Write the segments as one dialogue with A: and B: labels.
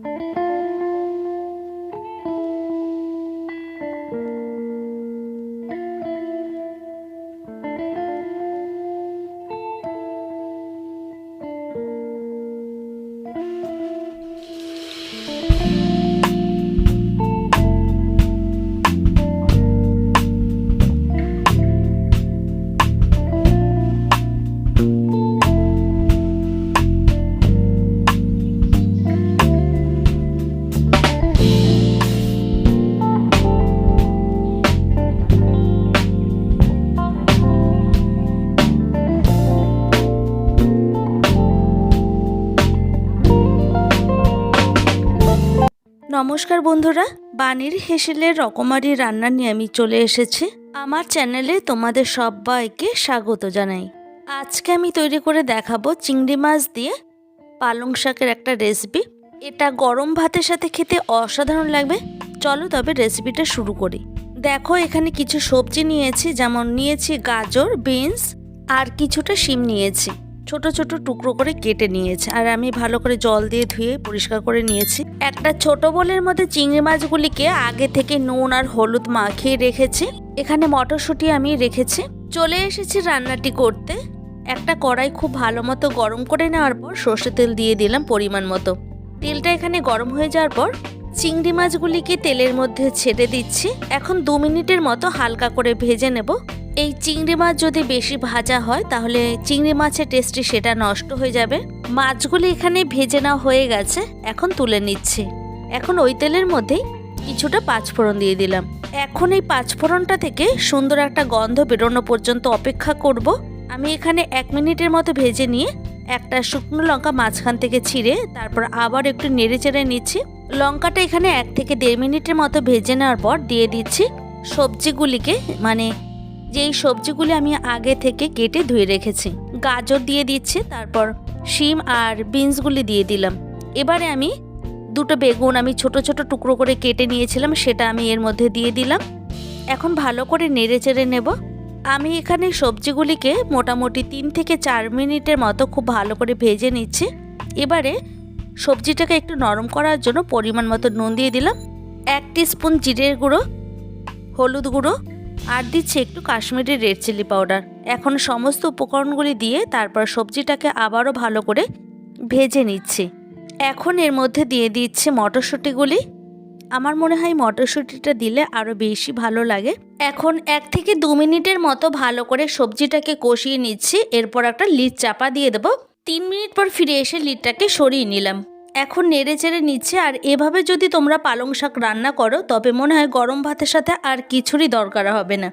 A: Música নমস্কার বন্ধুরা বাণীর হেসেলের রকমারি রান্না নিয়ে আমি চলে এসেছি। আমার চ্যানেলে তোমাদের সবাইকে স্বাগত জানাই। আজকে আমি তৈরি করে দেখাবো চিংড়ি মাছ দিয়ে পালং শাকের একটা রেসিপি এটা গরম ভাতের সাথে খেতে অসাধারণ লাগবে। চলো তবে রেসিপিটা শুরু করি। দেখো, এখানে কিছু সবজি নিয়েছি, যেমন নিয়েছি গাজর, বিনস, আর কিছুটা শিম নিয়েছি। ছোট ছোট টুকরো করে কেটে নিয়েছি আর আমি ভালো করে জল দিয়ে ধুয়ে পরিষ্কার করে নিয়েছি। একটা ছোট বোলের মধ্যে চিংড়ি মাছগুলিকে আগে থেকে নুন আর হলুদ মাখিয়ে রেখেছি। এখানে মটরশুঁটি আমি রেখেছি। চলে এসেছি রান্নাটি করতে। একটা কড়াই খুব ভালো মতো গরম করে নেওয়ার পর সর্ষে তেল দিয়ে দিলাম পরিমাণ মতো। তেলটা এখানে গরম হয়ে যাওয়ার পর চিংড়ি মাছগুলিকে তেলের মধ্যে ছেড়ে দিচ্ছি। এখন দু মিনিটের মতো হালকা করে ভেজে নেব। এই চিংড়ি মাছ যদি বেশি ভাজা হয়, তাহলে চিংড়ি মাছের টেস্টটি সেটা নষ্ট হয়ে যাবে। মাছগুলি এখানে ভেজে নেওয়া হয়ে গেছে, এখন তুলে নিচ্ছি। এখন ওই তেলের মধ্যেই কিছুটা পাঁচফোড়ন দিয়ে দিলাম। এখন এই পাঁচফোড়নটা থেকে সুন্দর একটা গন্ধ বেরোনো পর্যন্ত অপেক্ষা করব। আমি এখানে এক মিনিটের মতো ভেজে নিয়ে একটা শুকনো লঙ্কা মাঝখান থেকে ছিঁড়ে, তারপর আবার একটু নেড়ে চেড়ে নিচ্ছি। লঙ্কাটা এখানে এক থেকে দেড় মিনিটের মতো ভেজে নেওয়ার পর দিয়ে দিচ্ছি সবজিগুলিকে মানে যেই সবজিগুলি আমি আগে থেকে কেটে ধুয়ে রেখেছি। গাজর দিয়ে দিচ্ছি, তারপর শিম আর বিনসগুলি দিয়ে দিলাম। এবারে আমি দুটো বেগুন আমি ছোট ছোট টুকরো করে কেটে নিয়েছিলাম, সেটা আমি এর মধ্যে দিয়ে দিলাম। এখন ভালো করে নেড়ে চেড়ে নেব। আমি এখানে সবজিগুলিকে মোটামুটি তিন থেকে চার মিনিটের মতো খুব ভালো করে ভেজে নিচ্ছি। এবারে সবজিটাকে একটু নরম করার জন্য পরিমাণ মতো নুন দিয়ে দিলাম। এক স্পুন জিরের গুঁড়ো, হলুদ গুঁড়ো আর দিচ্ছি একটু কাশ্মীরি রেড চিলি পাউডার। এখন সমস্ত উপকরণগুলি দিয়ে তারপর সবজিটাকে আবারও ভালো করে ভেজে নিচ্ছি। এখন এর মধ্যে দিয়ে দিচ্ছে মটরশুঁটিগুলি। আমার মনে হয় মটরশুঁটিটা দিলে আরও বেশি ভালো লাগে। এখন এক থেকে দু মিনিটের মতো ভালো করে সবজিটাকে কষিয়ে নিচ্ছি। এরপর একটা লিড চাপা দিয়ে দেবো। তিন মিনিট পর ফিরে এসে লিডটাকে সরিয়ে নিলাম। এখন নেড়ে চেড়ে নিচ্ছে আর এভাবে যদি তোমরা পালং শাক রান্না করো, তবে মনে হয় গরম ভাতের সাথে আর কিছুরই দরকার হবে না।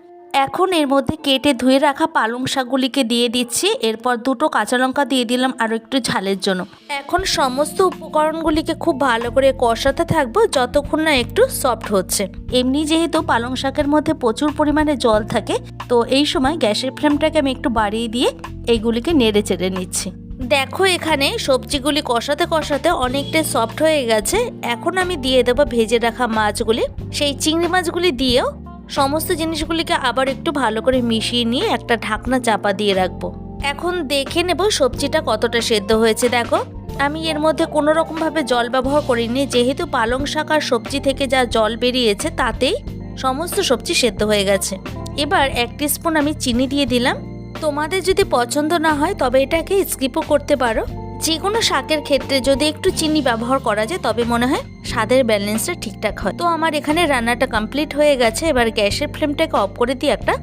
A: এখন এর মধ্যে কেটে ধুয়ে রাখা পালং শাকগুলিকে দিয়ে দিচ্ছি, এরপর দুটো কাঁচা লঙ্কা দিয়ে দিলাম আরও একটু ঝালের জন্য। এখন সমস্ত উপকরণগুলিকে খুব ভালো করে কষাতে থাকব যতক্ষণ না একটু সফট হচ্ছে। এমনি যেহেতু পালং শাকের মধ্যে প্রচুর পরিমাণে জল থাকে, তো এই সময় গ্যাসের ফ্লেমটাকে আমি একটু বাড়িয়ে দিয়ে এইগুলিকে নেড়ে চেড়ে নিচ্ছি। দেখো এখানে সবজিগুলি কষাতে কষাতে অনেকটা সফট হয়ে গেছে। এখন আমি দিয়ে দেবো ভেজে রাখা মাছগুলি। সেই চিংড়ি মাছগুলি দিয়েও সমস্ত জিনিসগুলিকে আবার একটু ভালো করে মিশিয়ে নিয়ে একটা ঢাকনা চাপা দিয়ে রাখব। এখন দেখে নেব সবজিটা কতটা সেদ্ধ হয়েছে। দেখো, আমি এর মধ্যে কোনো রকমভাবে জল ব্যবহার করিনি। যেহেতু পালং শাক আর সবজি থেকে যা জল বেরিয়েছে, তাতেই সমস্ত সবজি সেদ্ধ হয়ে গেছে। এবার এক স্পুন আমি চিনি দিয়ে দিলাম। তোমাদের যদি পছন্দ না হয়, তবে এটাকে স্কিপও করতে পারো। যে কোনো শাকের ক্ষেত্রে যদি একটু চিনি ব্যবহার করা যায়, তবে মনে হয় স্বাদের ব্যালেন্সটা ঠিকঠাক হয়। তো আমার এখানে রান্নাটা কমপ্লিট হয়ে গেছে। এবার গ্যাসের ফ্লেমটাকে অফ করে দিয়ে একটা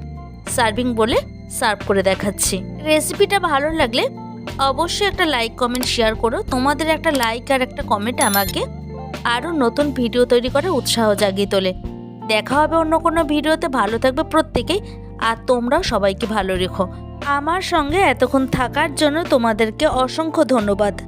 A: সার্ভিং বলে সার্ভ করে দেখাচ্ছি। রেসিপিটা ভালো লাগলে অবশ্যই একটা লাইক কমেন্ট শেয়ার করো। তোমাদের একটা লাইক আর একটা কমেন্ট আমাকে আরও নতুন ভিডিও তৈরি করে উৎসাহ জাগিয়ে তোলে। দেখা হবে অন্য কোনো ভিডিওতে ভালো থাকবে প্রত্যেকেই। আর তোমরা সবাইকে ভালো রেখো। আমার সঙ্গে এতক্ষণ থাকার জন্য তোমাদেরকে অসংখ্য ধন্যবাদ।